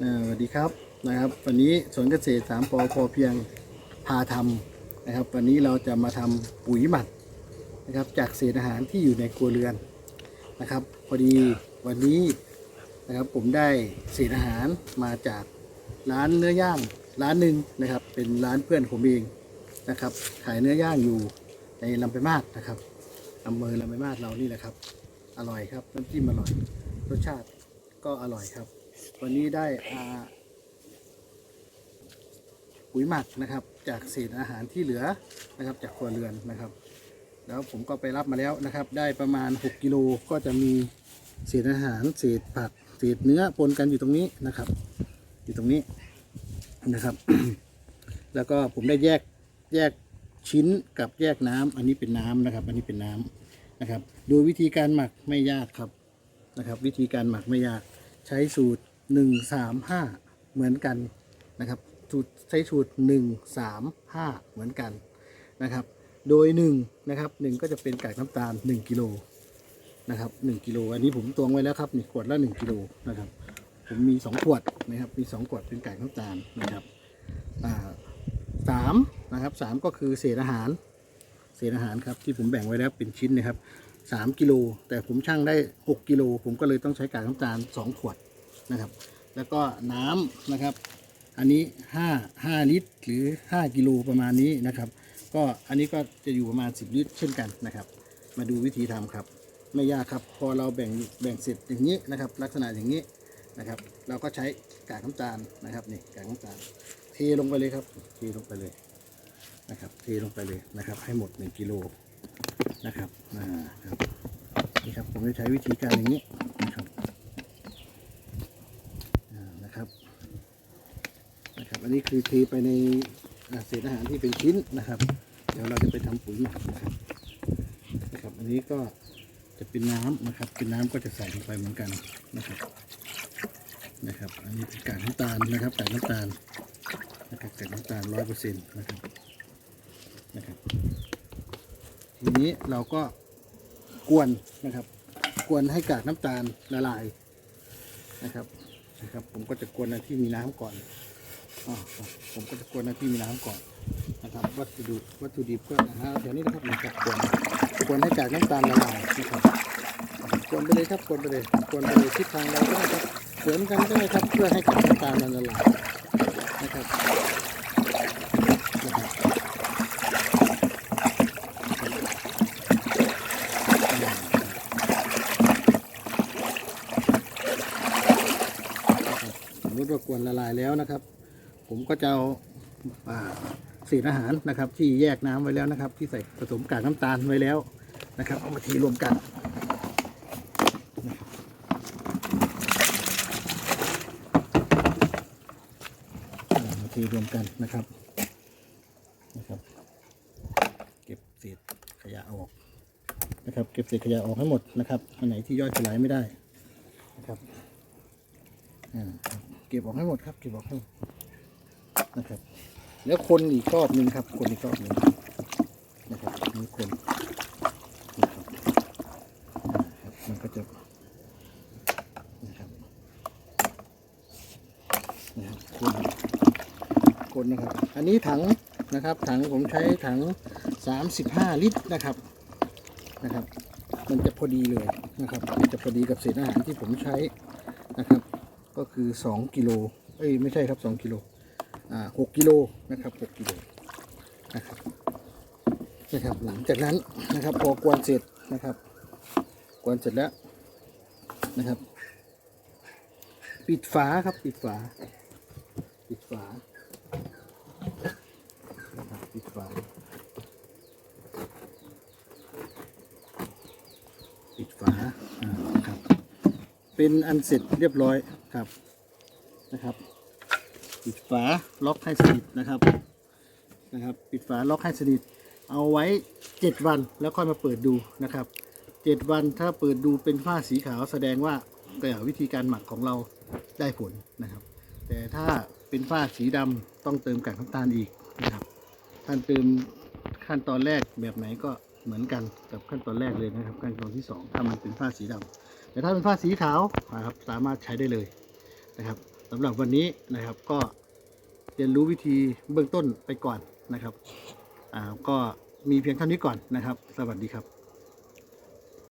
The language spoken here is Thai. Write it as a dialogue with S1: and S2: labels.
S1: สวัสดีครับนะครับ วันนี้สวนเกษตรสามปอพอเพียงพาทำนะครับ วันนี้เราจะมาทำปุ๋ยหมักนะครับ จากเศษอาหารที่อยู่ในครัวเรือนนะครับ พอดีวันนี้นะครับผมได้เศษอาหารมาจากร้านเนื้อย่างร้านหนึ่งนะครับ เป็นร้านเพื่อนผมเองนะครับ ขายเนื้อย่างอยู่ในลำไปมาศนะครับอำเภอลำไปมาศเรานี่แหละครับ อร่อยครับน้ำจิ้มอร่อย รสชาติก็อร่อยครับ วันนี้ได้ปุ๋ยหมักนะครับ จากเศษอาหารที่เหลือนะครับ จากครัวเรือนนะครับ แล้วผมก็ไปรับมาแล้วนะครับ ได้ประมาณ 6กิโลก็จะมีเศษอาหารเศษผักเศษเนื้อปนกันอยู่ตรงนี้นะครับ อยู่ตรงนี้นะครับ แล้วก็ผมได้แยกแยกชิ้นกับแยกน้ำอันนี้เป็นน้ำนะครับ อันนี้เป็นน้ำนะครับ โดยวิธีการหมักไม่ยากครับนะครับ วิธีการหมักไม่ยาก ใช้สูตร 1 3 5 เหมือนกันนะครับสูตรใช้สูตร 1 3 5 เหมือนกันนะครับ โดย1นะครับ1ก็จะเป็นกากน้ำตาล 1กิโลนะครับ1กิโลอันนี้ผมตวงไว้แล้วครับนี่ขวดละ1กิโลนะครับผมมี 2 ขวดนะครับมี 2 ขวดเป็นกากน้ำตาลนะครับสามนะครับสามก็คือเศษอาหารเศษอาหารครับที่ผมแบ่งไว้แล้วเป็นชิ้นนะครับ สามกิโลแต่ผมชั่งได้ 6กิโลผมก็เลยต้องใช้กากน้ำตาล 2 ขวดนะครับ แล้วก็น้ำนะครับ อันนี้ 5 5 ลิตรหรือ 5 กิโลประมาณนี้นะครับ ก็อันนี้ก็จะอยู่ประมาณ 10 ลิตรเช่นกันนะครับ มาดูวิธีทำครับ ไม่ยากครับพอเราแบ่งแบ่งเสร็จอย่างนี้นะครับ ลักษณะอย่างนี้นะครับ เราก็ใช้กากน้ำตาลนะครับนี่กากน้ำตาลเทลงไปเลยครับเทลงไปเลยนะครับ เทลงไปเลยนะครับ ให้หมด 1กิโล นะครับอ่าครับนี่ครับผมจะใช้วิธีการอย่างนี้นะครับนะครับนะครับ อันนี้คือเทไปในเศษอาหารที่เป็นชิ้นนะครับ เดี๋ยวเราจะไปทำปุ๋ยหมักนะครับนะครับ อันนี้ก็จะเป็นน้ำนะครับ เป็นน้ำก็จะใส่ลงไปเหมือนกันนะครับนะครับ อันนี้เป็นกากน้ำตาลนะครับกากน้ำตาลนะครับกากน้ำตาลร้อยเปอร์เซ็นต์นะครับนะครับ ทีนี้เราก็กวนนะครับ กวนให้กากน้ำตาลละลายนะครับนะครับ ผมก็จะกวนในที่มีน้ำก่อนอผมก็จะกวนน้ำที่มีน้ำก่อนนะครับ วัตถุดิบวัตถุดิบก็นะฮะเดี๋ยวนี้นะครับมันจะกวนกวนให้จากน้ำตาลละลายนะครับกวนไปเลยครับกวนไปเลยกวนไปเลยทิศทางเราก็ได้ครับเสริมกันก็ได้ครับเพื่อให้กับน้ำตาลมันละลายนะครับสมมติ ว่ากวนละลายแล้วนะครับ ผมก็จะเอาเศษอาหารนะครับ ที่แยกน้ำไว้แล้วนะครับ ที่ใส่ผสมกากน้ำตาลไว้แล้วนะครับ เอามาทีรวมกันมาทีรวมกันนะครับนะครับ เก็บเศษขยะออกนะครับ เก็บเศษขยะออกให้หมดนะครับอันไหนที่ย่อยสลายไม่ได้นะครับอ่าครับ เก็บออกให้หมดครับ เก็บออกให้หมดนะครับ แล้วคนอีกรอบหนึ่งครับ คนอีกรอบหนึ่งนะครับนี่คนนะครับมันก็จะนะครับนะครับคนคนนะครับ อันนี้ถังนะครับ ถังผมใช้ถัง 35 ลิตรนะครับนะครับ มันจะพอดีเลยนะครับมันจะพอดีกับเศษอาหารที่ผมใช้นะครับ ก็คือ 2 กิโลเอ้ยไม่ใช่ครับ 2 กิโลอ่าหกกิโลนะครับหกกิโลนะครับนะครับ หลังจากนั้นนะครับพอกวนเสร็จนะครับ กวนเสร็จแล้วนะครับ ปิดฝาครับปิดฝา ปิดฝาปิดฝาปิดฝาครับเป็นอันเสร็จเรียบร้อย ครับนะครับ ปิดฝาล็อกให้สนิทนะครับนะครับ ปิดฝาล็อกให้สนิท เอาไว้ 7 วันแล้วค่อยมาเปิดดูนะครับ 7 วันถ้าเปิดดูเป็นฝ้าสีขาวแสดงว่าวิธีการหมักของเราได้ผลนะครับ แต่ถ้าเป็นฝ้าสีดำต้องเติมกากน้ำตาลอีกนะครับท่านเติมขั้นตอนแรกแบบไหนก็เหมือนกันกับขั้นตอนแรกเลยนะครับขั้นตอนที่สองถ้ามันเป็นฝ้าสีดำแต่ถ้าเป็นฝ้าสีขาวนะครับสามารถใช้ได้เลย นะครับสำหรับวันนี้นะครับก็เรียนรู้วิธีเบื้องต้นไปก่อนนะครับอ่าก็มีเพียงเท่านี้ก่อนนะครับ สวัสดีครับ